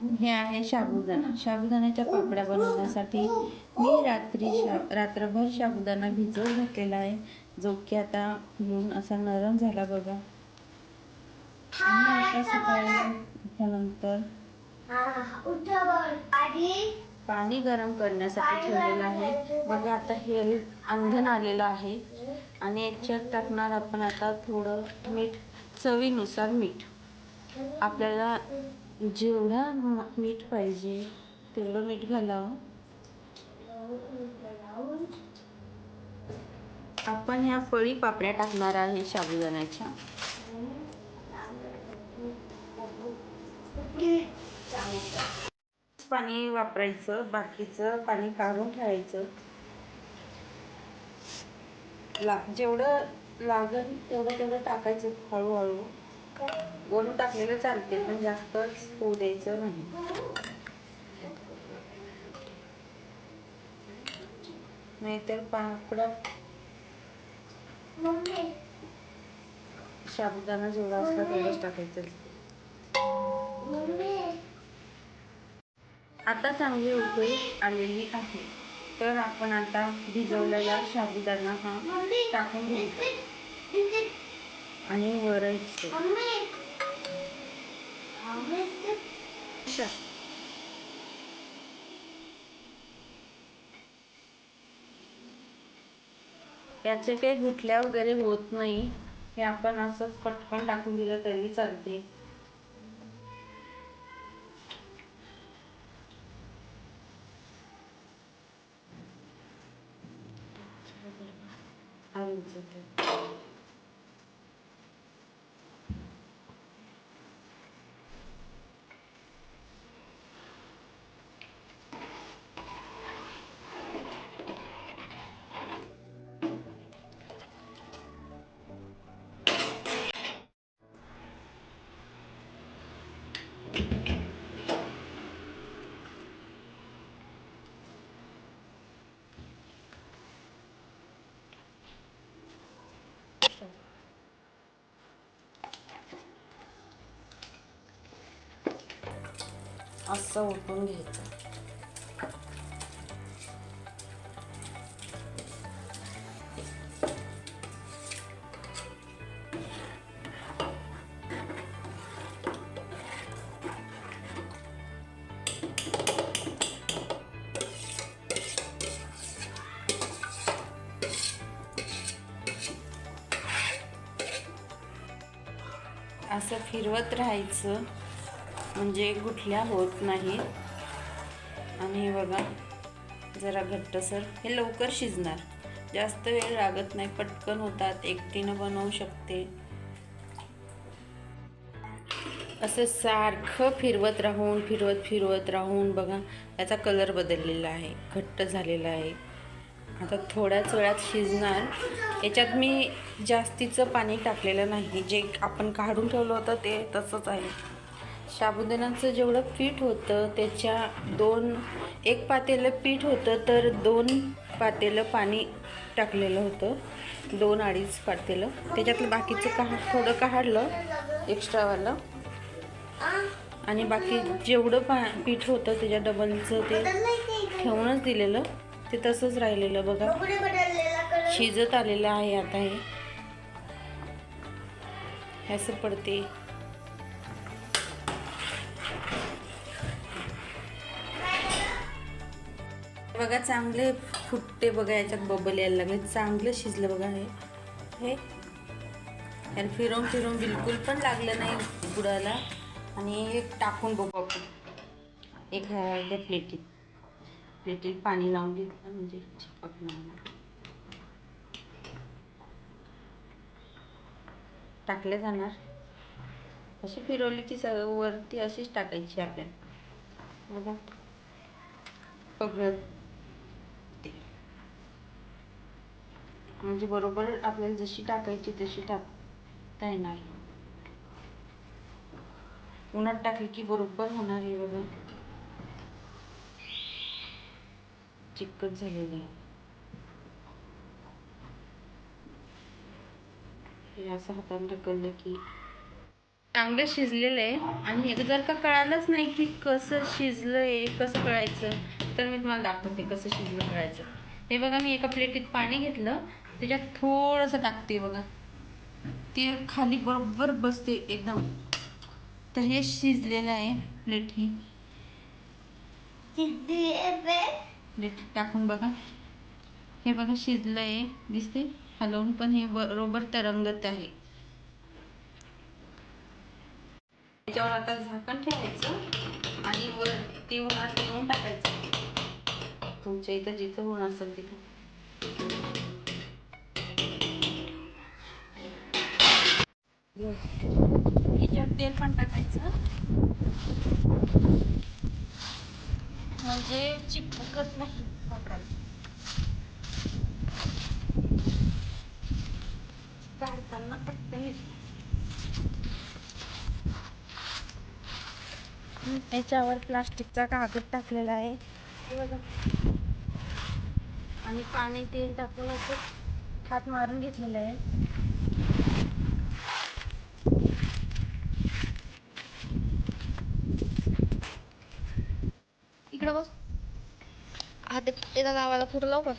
हे आहे साबुदाणा. साबुदाण्याच्या पापड्या बनवण्यासाठी मी रात्री शा रात्रभर साबुदाणा भिजवून घातलेला आहे. जो की आता घेऊन असा नरम झाला बघा. आणि आता सकाळी पाणी गरम करण्यासाठी ठेवलेलं आहे. बघा आता हे अंधन आलेलं आहे. आणि याच्यात टाकणार आपण आता थोडं मीठ चवीनुसार मीठ. आपल्याला जेवढा मीठ पाहिजे तेवढं मीठ घालावं. आपण ह्या फळी पापड्या टाकणार आहे साबुदाण्याच्या पाणी वापरायचं बाकीचं पाणी काढून ठेवायचं. ला जेवढं लागेल तेवढं तेवढं टाकायचं हळूहळू. वरून टाकलेलं चालते पण जास्तच होऊ द्यायचं नाही. नाहीतर पापड साबुदाणा जेवढा असला तेवढंच टाकायचं. आता चांगली उकळी आलेली आहे. तर आपण आता भिजवलेला साबुदाणा हा टाकून घ्यायचा आणि वरायचं याचे काही गुठल्या वगैरे होत नाही. हे आपण असंच पटकन टाकून दिलं तरी चालते. असं उठून घ्यायचं असं फिरवत राहायचं. म्हणजे गुठल्या होत नाहीत. आणि बघा जरा घट्टसर हे लवकर शिजणार. जास्त वेळ लागत नाही पटकन होतात. एकटीनं बनवू शकते. असं सारखं फिरवत राहून फिरवत फिरवत राहून बघा याचा कलर बदललेला आहे. घट्ट झालेला आहे. आता थोड्याच वेळात शिजणार. याच्यात मी जास्तीचं पाणी टाकलेलं नाही. जे आपण काढून ठेवलं होतं ते तसंच आहे. साबुदाण्याचं जेवढं पीठ होतं त्याच्या दोन एक पातेलं पीठ होतं तर दोन पातेलं पाणी टाकलेलं होतं. दोन अडीच पातेलं. त्याच्यातलं बाकीचं का थोडं काढलं एक्स्ट्रावालं आणि बाकी जेवढं पा पीठ होतं त्याच्या डबलचं ते ठेवूनच दिलेलं. ते तसंच राहिलेलं बघा. शिजत आलेलं आहे आता हे असं पडते. बघा चांगले फुटते बघा याच्यात बबल यायला लागले. चांगलं शिजलं बघा हे. हे. याला फिरवून फिरवून बिलकुल पण लागलं नाही बुडाला आणि एक टाकून बघू आपण. एक ह्या प्लेटीत प्लेटीत पाणी लावून घेतलं म्हणजे चिपकणार टाकले जाणार. अशी फिरवली की सगळं वरती अशीच टाकायची आपल्याला. बघा. म्हणजे बरोबर आपल्याला जशी टाकायची तशी टाकता येणार उन्हात टाकली की बरोबर होणार आहे बघा. चिकट झालेलं आहे. हे असं हाताने ढकललं की चांगलं शिजलेलं आहे. आणि हे जर का कळालंच नाही की कसं शिजलं आहे कसं कळायचं तर मी तुम्हाला दाखवते कसं शिजलं कळायचं. हे बघा मी एका प्लेटीत पाणी घेतलं. त्याच्यात थोडंसं टाकते बघा. ते खाली बरोबर बसते एकदम. तर हे शिजलेलं आहे प्लेट ही. प्लेट टाकून बघा. हे बघा शिजलं आहे दिसते हलवून पण हे बरोबर तरंगत आहे. त्याच्यावर आता झाकण ठेवायचं आणि वर ते उन्हात नेऊन टाकायचं. तुमच्या इथं जिथं ऊन असेल तिथं. याच्यात तेल पण टाकायचं. म्हणजे चिपकत नाही. काढताना पटकन त्याच्यावर याच्यावर प्लास्टिकचा कागद टाकलेला आहे. बघा. आणि पाणी तेल टाकून असं हात मारून घेतलेलं आहे इकडं बघ हा ते त्याचा गावाला पुरं लावू का